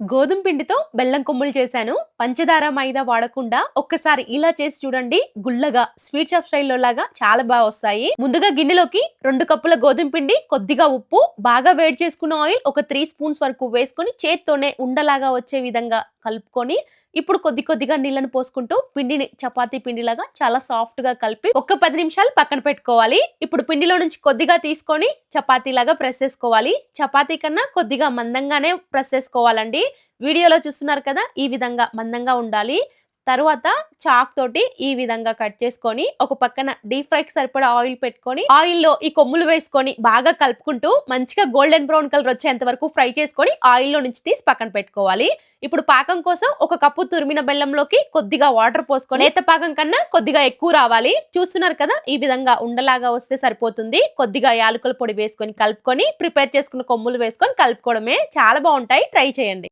గోధుమ పిండితో బెల్లం కొమ్ములు చేశాను. పంచదార మైదా వాడకుండా ఒక్కసారి ఇలా చేసి చూడండి. గుల్లగా స్వీట్ షాప్ స్టైల్లో లాగా చాలా బాగా వస్తాయి. ముందుగా గిన్నెలోకి రెండు కప్పుల గోధుమ పిండి కొద్దిగా ఉప్పు బాగా వేడి చేసుకున్న ఆయిల్ ఒక త్రీ స్పూన్స్ వరకు వేసుకొని చేత్తోనే ఉండలాగా వచ్చే విధంగా కలుపుకొని ఇప్పుడు కొద్ది కొద్దిగా నీళ్ళను పోసుకుంటూ పిండిని చపాతీ పిండిలాగా చాలా సాఫ్ట్గా కలిపి ఒక పది నిమిషాలు పక్కన పెట్టుకోవాలి. ఇప్పుడు పిండిలో నుంచి కొద్దిగా తీసుకొని చపాతీ లాగా ప్రెస్ చేసుకోవాలి. చపాతీ కన్నా కొద్దిగా మందంగానే ప్రెస్ చేసుకోవాలండి. వీడియోలో చూస్తున్నారు కదా ఈ విధంగా మందంగా ఉండాలి. తర్వాత చాక్ తోటి ఈ విధంగా కట్ చేసుకొని ఒక పక్కన డీప్ ఫ్రైకి సరిపడా ఆయిల్ పెట్టుకొని ఆయిల్లో ఈ కొమ్ములు వేసుకొని బాగా కలుపుకుంటూ మంచిగా గోల్డెన్ బ్రౌన్ కలర్ వచ్చేంత వరకు ఫ్రై చేసుకొని ఆయిల్లో నుంచి తీసి పక్కన పెట్టుకోవాలి. ఇప్పుడు పాకం కోసం ఒక కప్పు తురిమిన బెల్లంలోకి కొద్దిగా వాటర్ పోసుకొని లేత పాకం కన్నా కొద్దిగా ఎక్కువ రావాలి. చూస్తున్నారు కదా ఈ విధంగా ఉండలాగా వస్తే సరిపోతుంది. కొద్దిగా యాలకుల పొడి వేసుకొని కలుపుకొని ప్రిపేర్ చేసుకున్న కొమ్ములు వేసుకొని కలుపుకోవడమే. చాలా బాగుంటాయి. ట్రై చేయండి.